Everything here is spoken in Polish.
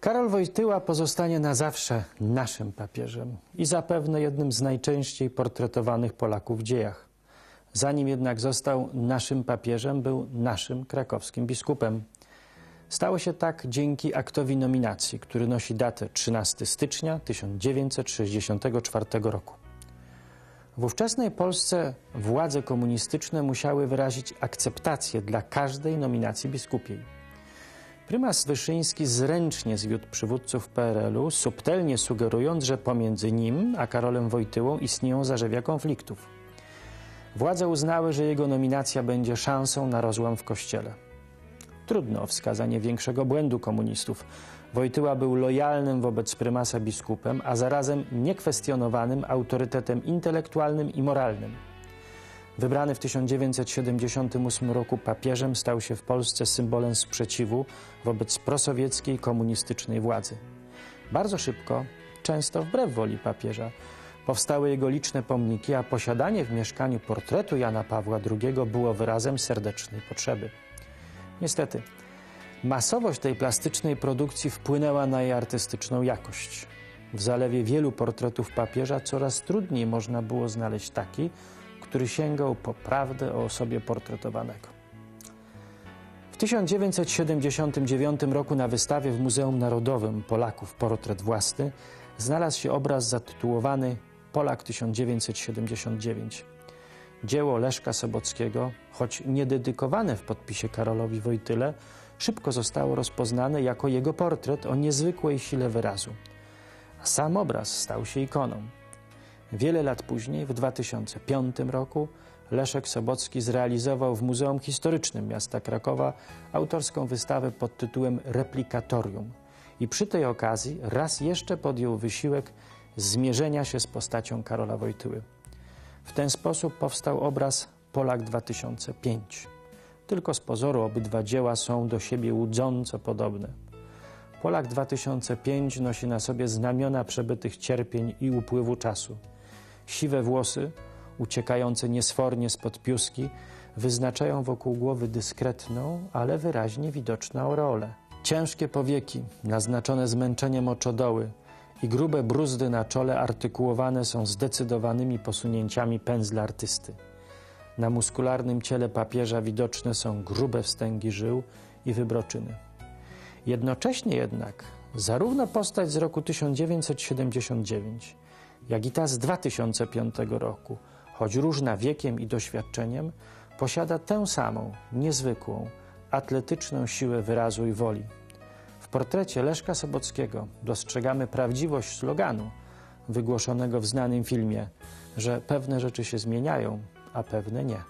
Karol Wojtyła pozostanie na zawsze naszym papieżem i zapewne jednym z najczęściej portretowanych Polaków w dziejach. Zanim jednak został naszym papieżem, był naszym krakowskim biskupem. Stało się tak dzięki aktowi nominacji, który nosi datę 13 stycznia 1964 roku. W ówczesnej Polsce władze komunistyczne musiały wyrazić akceptację dla każdej nominacji biskupiej. Prymas Wyszyński zręcznie zwiódł przywódców PRL-u, subtelnie sugerując, że pomiędzy nim a Karolem Wojtyłą istnieją zarzewia konfliktów. Władze uznały, że jego nominacja będzie szansą na rozłam w kościele. Trudno o wskazanie większego błędu komunistów. Wojtyła był lojalnym wobec prymasa biskupem, a zarazem niekwestionowanym autorytetem intelektualnym i moralnym. Wybrany w 1978 roku papieżem stał się w Polsce symbolem sprzeciwu wobec prosowieckiej komunistycznej władzy. Bardzo szybko, często wbrew woli papieża, powstały jego liczne pomniki, a posiadanie w mieszkaniu portretu Jana Pawła II było wyrazem serdecznej potrzeby. Niestety, masowość tej plastycznej produkcji wpłynęła na jej artystyczną jakość. W zalewie wielu portretów papieża coraz trudniej można było znaleźć taki, który sięgał po prawdę o osobie portretowanego. W 1979 roku na wystawie w Muzeum Narodowym Polaków Portret Własny znalazł się obraz zatytułowany Polak 1979. Dzieło Leszka Sobockiego, choć nie dedykowane w podpisie Karolowi Wojtyle, szybko zostało rozpoznane jako jego portret o niezwykłej sile wyrazu. A sam obraz stał się ikoną. Wiele lat później, w 2005 roku, Leszek Sobocki zrealizował w Muzeum Historycznym Miasta Krakowa autorską wystawę pod tytułem Replikatorium i przy tej okazji raz jeszcze podjął wysiłek zmierzenia się z postacią Karola Wojtyły. W ten sposób powstał obraz Polak 2005. Tylko z pozoru obydwa dzieła są do siebie łudząco podobne. Polak 2005 nosi na sobie znamiona przebytych cierpień i upływu czasu. Siwe włosy, uciekające niesfornie spod piuski, wyznaczają wokół głowy dyskretną, ale wyraźnie widoczną aureolę. Ciężkie powieki, naznaczone zmęczeniem oczodoły i grube bruzdy na czole artykułowane są zdecydowanymi posunięciami pędzla artysty. Na muskularnym ciele papieża widoczne są grube wstęgi żył i wybroczyny. Jednocześnie jednak zarówno postać z roku 1979, jak i ta z 2005 roku, choć różna wiekiem i doświadczeniem, posiada tę samą, niezwykłą, atletyczną siłę wyrazu i woli. W portrecie Leszka Sobockiego dostrzegamy prawdziwość sloganu wygłoszonego w znanym filmie, że pewne rzeczy się zmieniają, a pewne nie.